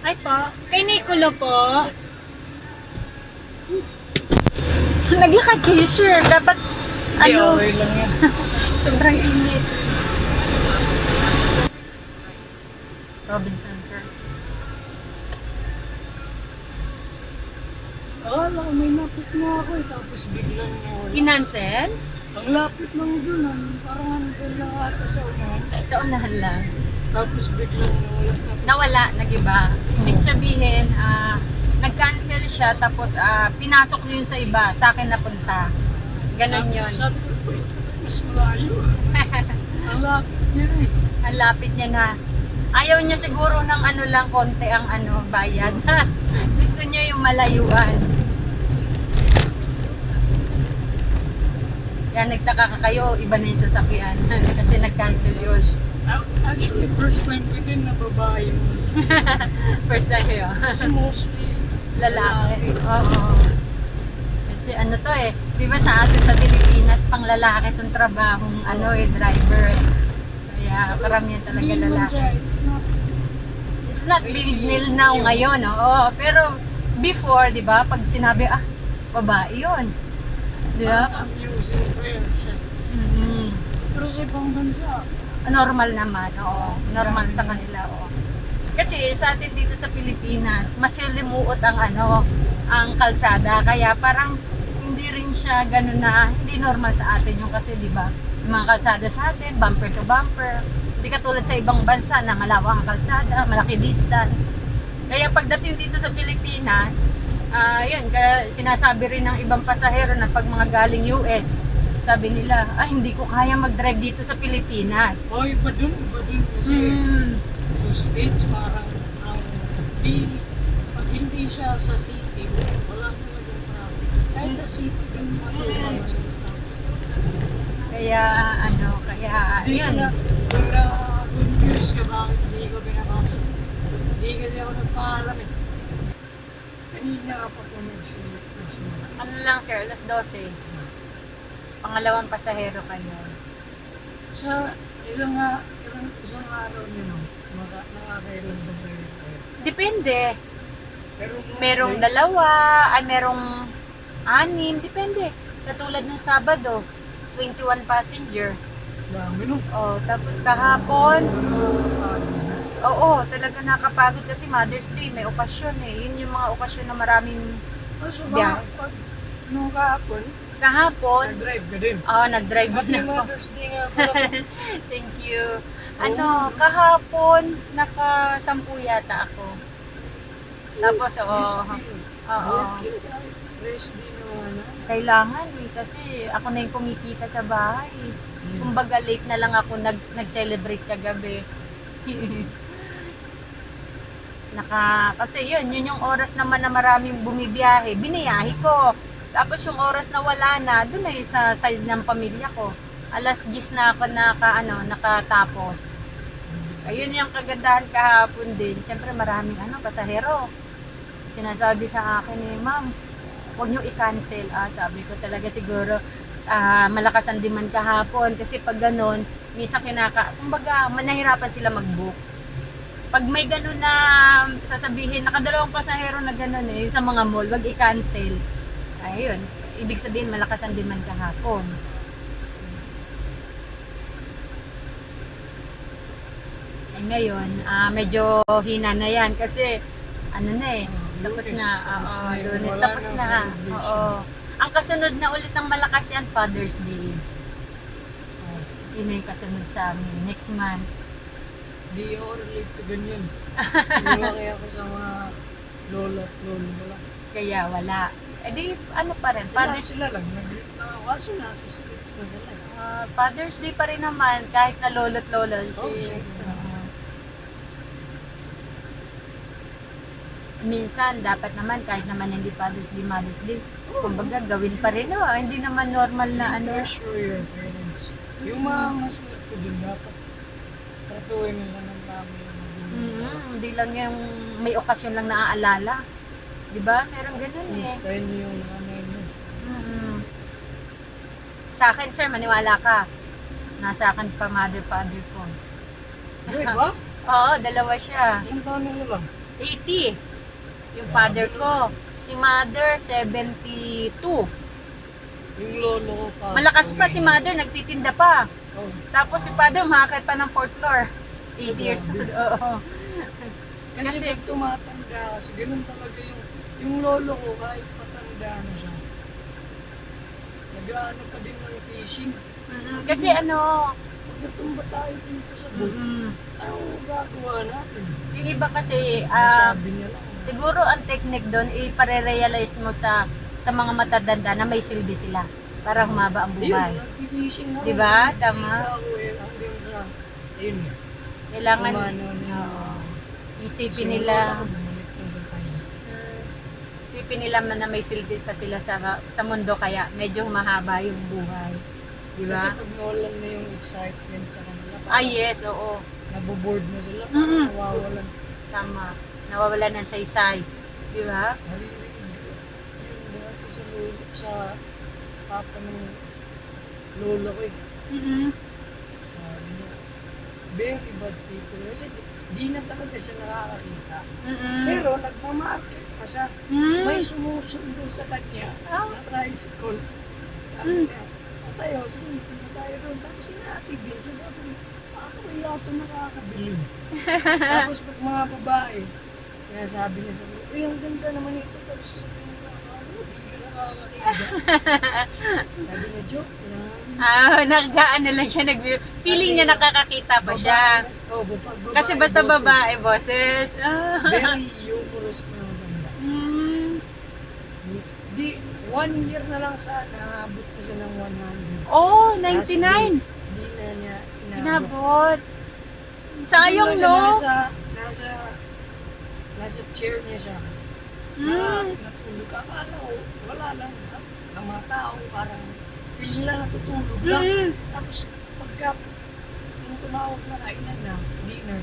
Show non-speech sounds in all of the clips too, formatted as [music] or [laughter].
Ay po. Kay Nicolo po. Naglakad kayo, sir. Dapat, Hindi, ano, okay lang yan. [laughs] sobrang init. Robinson, sir. Akala ko may napit na ako eh, tapos biglang nawala. Kinancel? Ang lapit lang doon, ang parang andun lang ata sa unahan. Sa unahan lang. Tapos biglang nawala. Tapos, Nawala, nagiba. Ibig sabihin, ah, nag-cancel siya, tapos ah, pinasok niyo yun sa iba, sa akin napunta. Ganon Sabi- yun. Sabi ko, "Uy, mas malayo. [laughs] ang lapit niya eh. Ang lapit niya na. Ayaw niya siguro ng ano lang, konti ang ano, bayad. [laughs] Gusto niya yung malayuan. Yan, nagtaka ka kayo, iba na yung sasakyan. [laughs] Kasi nag-cancel yun. Actually, first time ko din na babae yung [laughs] First time kayo. Kasi mostly lalaki. Oo. Kasi ano to eh, di ba sa atin sa Pilipinas, pang lalaki tong trabahong ano eh, driver eh. Kaya karamihan talaga naman lalaki. siya, It's not It's not big deal now ngayon, oo. Pero before, di ba, pag sinabi, ah, babae yun. Di ba? amusing prayer siya. Mhm. Pero sa ibang bansa, Normal naman, oo. Normal sa kanila, oo. Kasi sa atin dito sa Pilipinas, masilimuot ang ano, ang kalsada. Kaya parang hindi rin siya ganun na, hindi normal sa atin yung kasi, di ba? Yung mga kalsada sa atin, bumper to bumper. Hindi katulad sa ibang bansa na malawak ang kalsada, malaki distance. Kaya pagdating dito sa Pilipinas, ah yun, kaya sinasabi rin ng ibang pasahero na pag mga galing US, sabi nila, ay hindi ko kaya mag-drive dito sa Pilipinas. oh, iba dun, iba dun. Kasi Mm. sa States parang ang di, pag hindi siya sa city, wala talagang traffic. Kahit sa city, siya sa traffic. Kaya ano, kaya Hindi ko yun. na, kung na good news ka bakit hindi ko pinapasok. Hindi kasi ako nagpaalam eh. Kanina ka pa po nagsilip na siya. Ano lang sir, alas 12. Pangalawang pasahero kayo. Sa isang, nga- isang, isang araw niyo, no, nakakailan sa iyo? Depende. Pero Merong dalawa, ay merong anim, depende. Katulad ng Sabado, 21 passenger. dami no. Oh, tapos kahapon, oo, talaga nakapagod kasi Mother's Day, may okasyon eh. Yun yung mga okasyon na maraming Kaso Yeah. ba, pag nung kahapon, kahapon. nag-drive ka din. Oh, nag-drive Happy na. Mother's Day nga pala. [laughs] Thank you. Ano, kahapon, naka-sampu yata ako. Tapos, oo. Oo. Rest day naman ah. Kailangan eh, kasi ako na yung kumikita sa bahay. Kumbaga late na lang ako nag nag-celebrate kagabi. [laughs] Naka, kasi yun, yun yung oras naman na maraming bumibiyahe, biniyahe ko. Tapos yung oras na wala na, doon na yung sa side ng pamilya ko. Alas 10 na ako naka, ano, nakatapos. Ayun yung kagandahan kahapon din. Siyempre maraming ano, pasahero. Sinasabi sa akin eh, ma'am, huwag nyo i-cancel. Ah, sabi ko talaga siguro, ah, malakas ang demand kahapon. Kasi pag ganun, misa kinaka, kumbaga, manahirapan sila mag-book. Pag may ganun na sasabihin, nakadalawang pasahero na ganun eh, sa mga mall, wag i-cancel. Ayun, ibig sabihin malakas ang demand kahapon. Eh ngayon, ah, medyo hina na yan kasi ano na eh, tapos na, oo, lunes, tapos na, oo. Ang kasunod na ulit ng malakas yan, Father's Day. Yun na yung kasunod sa amin, next month. Di ako relate sa ganyan. [laughs] Lumaki ako sa mga lola at lolo nila. Kaya wala. Eh di, ano pa rin, Sila, Father's, sila lang. Nag- uh, kaso nasa states na sila. ah, Father's Day pa rin naman, kahit na lolo't lola. Si, Oh. Oo. minsan, dapat naman, kahit naman hindi Father's Day, Mother's Day, kumbaga, gawin pa rin, oh. Hindi naman normal na ano. Treasure your parents. Yung mga masulat ko dun, dapat tratuhin nila ng tama yung mga Mm, hindi lang yung may okasyon lang naaalala. Di ba? Meron ganun eh. Gustahin niyo yung nanay niyo. Mm. Sa akin, sir, maniwala ka. Nasa akin pa mother, father ko. Di ba? [laughs] Oo, dalawa siya. Ilang taon nila lang? 80. Yung father ko. Si mother, 72. Yung lolo ko pa. Malakas pa si mother, nagtitinda pa. Oh. Tapos si father, makakit pa ng fourth floor. 80 years old. [laughs] Oo. Kasi, Kasi- pag tumatanda kasi ganun talaga yung yung lolo ko kahit patanda na siya. Nag-ano pa din ng fishing. Mm-mm. Kasi ano, Pag natumba tayo dito sa boat, mm-mm. anong gagawa natin? yung iba kasi, Sabi niya lang. siguro ang technique doon, ipare-realize mo sa sa mga matatanda na may silbi sila para humaba ang buhay. Yun, nag-fishing ako. Di ba? Tama. Hanggang sa, ayun, Kailangan, umano isipin nila, isipin nila na may silbi pa sila sa sa mundo kaya medyo mahaba yung buhay. Di Kasi ba? pag nawalan na yung excitement sa kanila, Ah, yes, oo. naboboard na sila, Mm-mm. nawawalan. Tama. Nawawala ng saysay. Di ba? Yung dati sa lolo, sa papa ng lolo ko eh. mm Sabi niya, very bad people. Kasi di, di na talaga siya nakakakita. Pero nagmamarket pa siya. May sumusundo sa kanya Ah. na tricycle. Sabi Mm. niya, "Ah, tayo, sige, punta tayo doon. Tapos sinatid din siya. Sabi niya, ako wala ito nakakabili. [laughs] Tapos pag mga babae, kaya sabi niya sa mga, uy, ang ganda naman ito. Tapos sabi niya, ano, di ka nakakakita. Sabi niya, joke lang. Ah, nag-ano lang siya, nag feeling niya nakakakita ba siya? Oh, Kasi basta boses. babae, boses. Ah. Very humorous na maganda. Mm. Di, one year na lang sa naabot na siya ng 100. Oh, Last 99. week, Di na niya inabot. Inabot. Sayang, no? Nasa, nasa, nasa chair niya siya. Na, Mm. natulog. Akala ko, wala lang. Ang mga tao parang feel na natutulog lang. Mm. Tapos pagka yung tumawag na kainan na, dinner,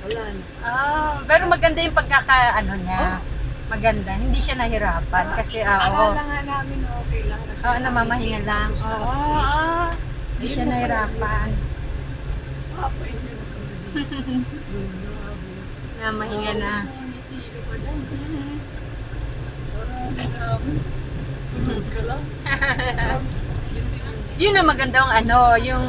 wala na. Ah, pero maganda yung pagkaka ano niya. Maganda, hindi siya nahirapan kasi ah, oo. Akala nga namin na okay lang. Kasi Oo, namamahinga lang. Oo, na- ah. Hindi siya mo nahirapan. Siya. Doon na ako. [laughs] Namahinga na. Ngiti ka pa ka lang. [laughs] Yun ang magandang ano, yung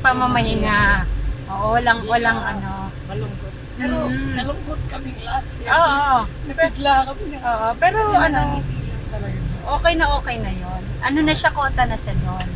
pamamahinga. Oo, walang, walang ano. Malungkot. Pero Mm. nalungkot kaming lahat siya. Oo, Nabigla kami na. oo. Pero Kasi ano, okay na okay na yon. Ano na siya, kota na siya doon.